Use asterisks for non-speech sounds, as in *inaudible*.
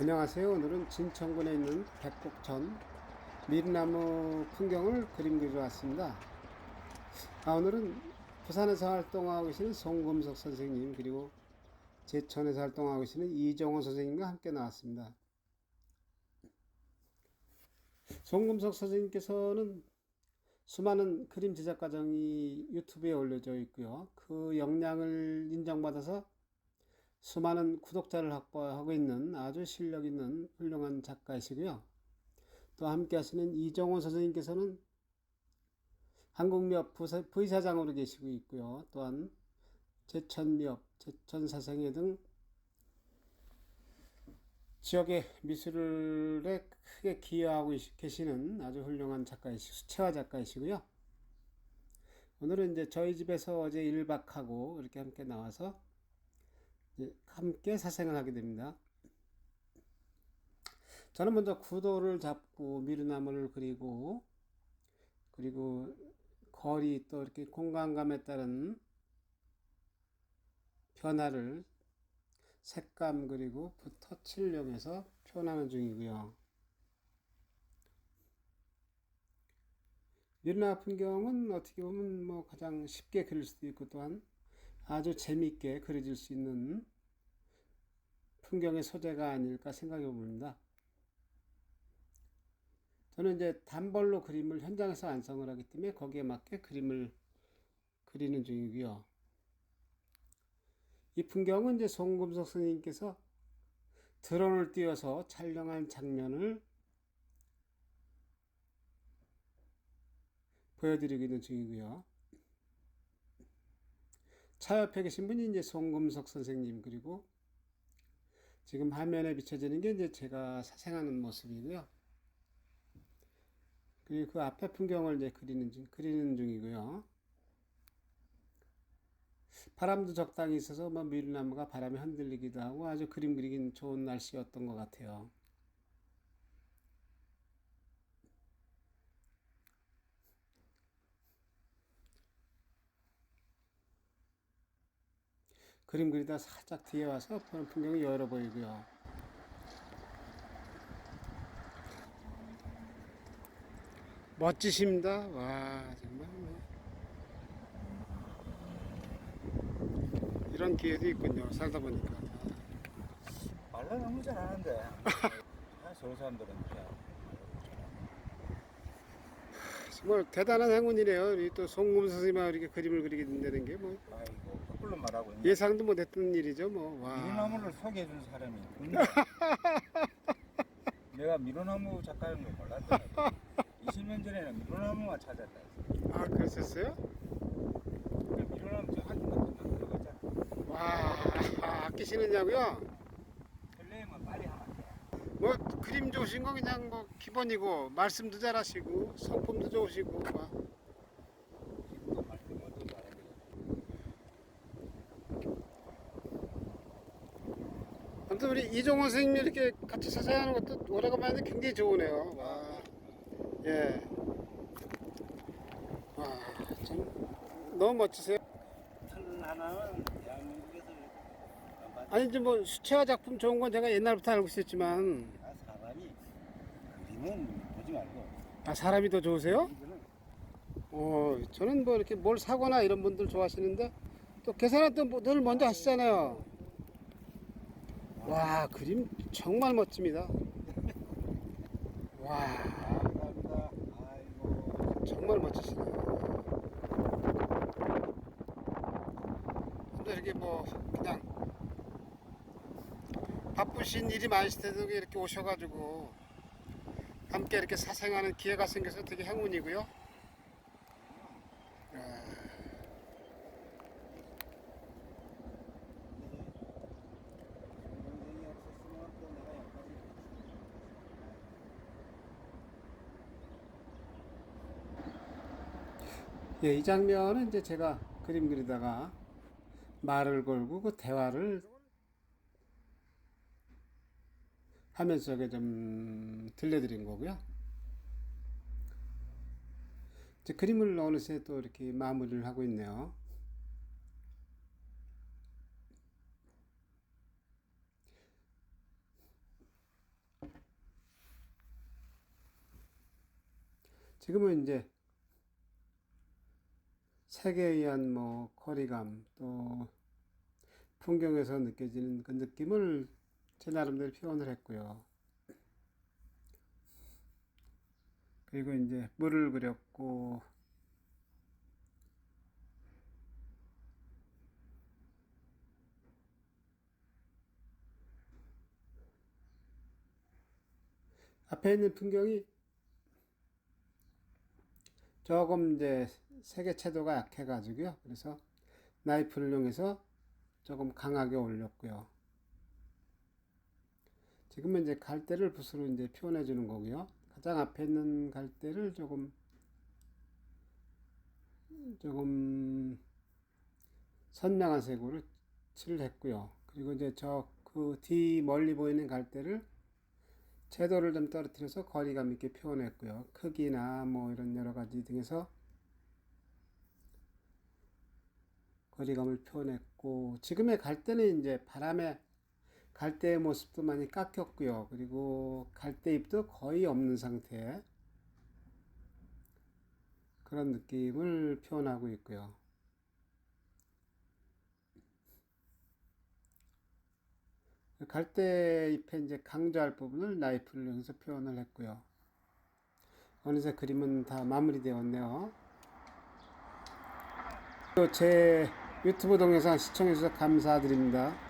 안녕하세요. 오늘은 진천군에 있는 백곡천 밀나무 풍경을 그림 그리러 왔습니다. 아, 오늘은 부산에서 활동하고 계시는 송금석 선생님 그리고 제천에서 활동하고 계시는 이정호 선생님과 함께 나왔습니다. 송금석 선생님께서는 수많은 그림 제작 과정이 유튜브에 올려져 있고요. 그 역량을 인정받아서 수많은 구독자를 확보하고 있는 아주 실력 있는 훌륭한 작가이시고요. 또 함께 하시는 이정호 선생님께서는 한국미업 부사- 부의사장으로 계시고 있고요. 또한 제천미업, 제천사생회 등 지역의 미술에 크게 기여하고 있- 계시는 아주 훌륭한 작가이시, 수채화 작가이시고요. 오늘은 이제 저희 집에서 어제 1박하고 이렇게 함께 나와서 함께 사생을 하게 됩니다. 저는 먼저 구도를 잡고 미루나무를 그리고 그리고 거리 또 이렇게 공간감에 따른 변화를 색감 그리고 붓터치를 이용해서 표현하는 중이고요. 미루나무 풍경은 어떻게 보면 뭐 가장 쉽게 그릴 수도 있고 또한 아주 재미있게 그려질 수 있는 풍경의 소재가 아닐까 생각해 봅니다. 저는 이제 단벌로 그림을 현장에서 완성을 하기 때문에 거기에 맞게 그림을 그리는 중이고요. 이 풍경은 이제 송금석 선생님께서 드론을 띄워서 촬영한 장면을 보여드리고 있는 중이고요. 차 옆에 계신 분이 이제 송금석 선생님 그리고 지금 화면에 비춰지는 게 이제 제가 사생하는 모습이고요. 그리고 그 앞에 풍경을 이제 그리는 중, 그리는 중이고요. 바람도 적당히 있어서 뭐 밀나무가 바람에 흔들리기도 하고 아주 그림 그리긴 좋은 날씨였던 것 같아요. 그림 그리다 살짝 뒤에 와서 보는 풍경이 여러 보이고요. 멋지십니다. 와, 정말 뭐. 이런 기회도 있군요. 살다 보니까. 말로 너무 잘 하는데 아, 서울 사람들은 그냥 정말 대단한 행운이네요. 또 송금 선생님하고 이렇게 그림을 그리게 된다는 게 뭐 아이고 거꾸로 말하고 있네 예상도 못했던 일이죠. 뭐 와. 미루나무를 소개해준 사람이 *laughs* 내가 미루나무 작가인 걸 몰랐더니 20년 전에는 미루나무만 찾았다 아 그랬었어요? 그 미루나무 저 같은 거 들어갔잖아 와 아끼시느냐고요? 설레면 빨리 하면 돼뭐 그림 좋으신 거 그냥 뭐 기본이고 말씀도 잘하시고 성품도 좋으시고 막. 지금도 말씀 어떤 잘하게 아무튼 우리 이종원 선생님이 이렇게 같이 사사하는 것도 오래간만에 굉장히 좋으네요. 와, 예. 와, 참 너무 멋지세요. 튼 하나는 대한민국에서 아니 이제 뭐 수채화 작품 좋은 건 제가 옛날부터 알고 있었지만 아, 사람이 그림은 보지 말고 아 사람이 더 좋으세요? 이거는 어, 저는 뭐 이렇게 뭘 사거나 이런 분들 좋아하시는데 또 계산은 또늘 먼저 하시잖아요. 와, 그림 정말 멋집니다. 와, 감사합니다 아이고 정말 멋지시네요. 근데 이렇게 뭐 그냥 바쁘신 일이 많으실 때도 이렇게 오셔가지고 함께 이렇게 사생하는 기회가 생겨서 되게 행운이고요. 예, 이 장면은 이제 제가 그림 그리다가 말을 걸고 그 대화를 하면서 좀 들려드린 거고요. 이제 그림을 어느새 또 이렇게 마무리를 하고 있네요. 지금은 이제 색에 의한 뭐 거리감 또 풍경에서 느껴지는 그 느낌을 제 나름대로 표현을 했고요. 그리고 이제 물을 그렸고 앞에 있는 풍경이 조금 이제 색의 채도가 약해가지고요. 그래서 나이프를 이용해서 조금 강하게 올렸고요. 지금은 이제 갈대를 붓으로 이제 표현해 주는 거고요. 가장 앞에 있는 갈대를 조금 조금 선명한 색으로 칠을 했고요. 그리고 이제 저 그 뒤 멀리 보이는 갈대를 채도를 좀 떨어뜨려서 거리감 있게 표현했고요. 크기나 뭐 이런 여러 가지 등에서 거리감을 표현했고 지금의 갈대는 이제 바람에 갈대의 모습도 많이 깎였고요. 그리고 갈대 잎도 거의 없는 상태 그런 느낌을 표현하고 있고요. 갈대 잎에 이제 강조할 부분을 나이프를 이용해서 표현을 했고요. 어느새 그림은 다 마무리되었네요. 또 제 유튜브 동영상 시청해주셔서 감사드립니다.